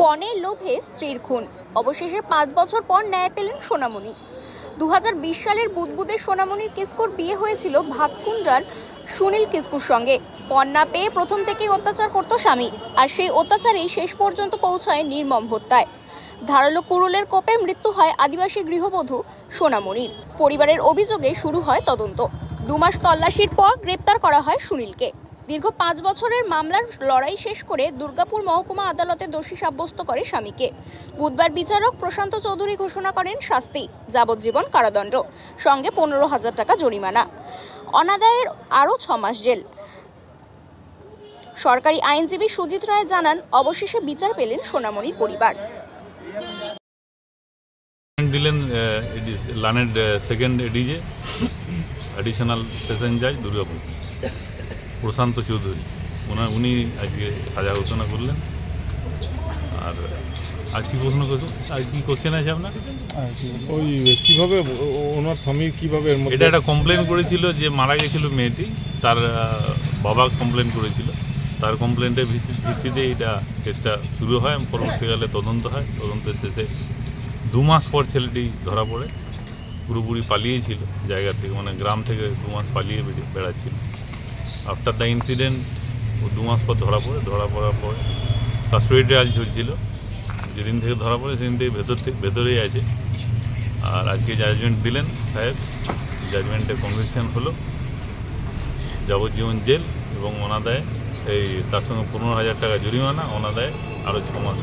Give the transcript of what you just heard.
পণের লোভে স্ত্রীর খুন। অবশেষে পাঁচ বছর পর ন্যায় পেলেন সোনামণি। দু হাজার বিশ সালের বুদবুদের সোনামণির কিস্কুর বিয়ে হয়েছিল ভাতকুন্ডার সুনীল কিস্কুর সঙ্গে। পণ না পেয়ে প্রথম থেকেই অত্যাচার করত স্বামী, আর সেই অত্যাচারেই শেষ পর্যন্ত পৌঁছায় নির্মম হত্যায়। ধারালো কুরুলের কোপে মৃত্যু হয় আদিবাসী গৃহবধূ সোনামণির পরিবারের অভিযোগে শুরু হয় তদন্ত। দুমাস তল্লাশির পর গ্রেপ্তার করা হয় সুনীলকে। দীর্ঘ পাঁচ বছরের মামলার লড়াই শেষ করে দুর্গাপুর মহকুমা আদালতে দোষী সাব্যস্ত করে স্বামীকে। বুধবার বিচারক প্রশান্ত চৌধুরী ঘোষণা করেন শাস্তি, যাবজ্জীবন কারাদণ্ড, সঙ্গে পনেরো হাজার টাকা জরিমানা। অনাদায়ের আরও ছ মাস জেল। সরকারি আইনজীবী সুজিত রায় জানান, অবশেষে বিচার পেলেন সোনামণির পরিবার। দিলেন লানেড সেকেন্ড এডিজে অ্যাডিশনাল সেশন জাজ দুর্গাপুর প্রশান্ত চৌধুরী। ওনার উনি আজকে সাজা ঘোষণা করলেন। আর আর কি প্রশ্ন করছেন? আর কি কোশ্চেন আছে আপনার? ওই কীভাবে ওনার স্বামী কীভাবে এটা একটা কমপ্লেন করেছিল যে মারা গেছিল মেয়েটি। তার বাবা কমপ্লেন করেছিল। তার কমপ্লেন্টের ভিত্তিতে এটা কেসটা শুরু হয় পরবর্তীকালে তদন্ত হয়। তদন্তের শেষে দু মাস পর ছেলেটি ধরা পড়ে। পুরোপুরি পালিয়েছিল। জায়গা থেকে মানে গ্রাম থেকে দু মাস পালিয়ে বেড়াচ্ছিল। আফটার দ্য ইনসিডেন্ট ও দু মাস পর ধরা পড়ে, ধরা পড়ার পরে কাস্টডি ট্রায়াল চলছিল যেদিন থেকে ধরা পড়ে, সেদিন থেকে ভেতর থেকে, ভেতরেই আছে। আর আজকে জাজমেন্ট দিলেন সাহেব। জাজমেন্টে কনভিকশন হলো। যাবজ্জীবন জেল এবং অনাদায় এই তার সঙ্গে পনেরো হাজার টাকা জরিমানা, অনাদায় আরও ছ মাস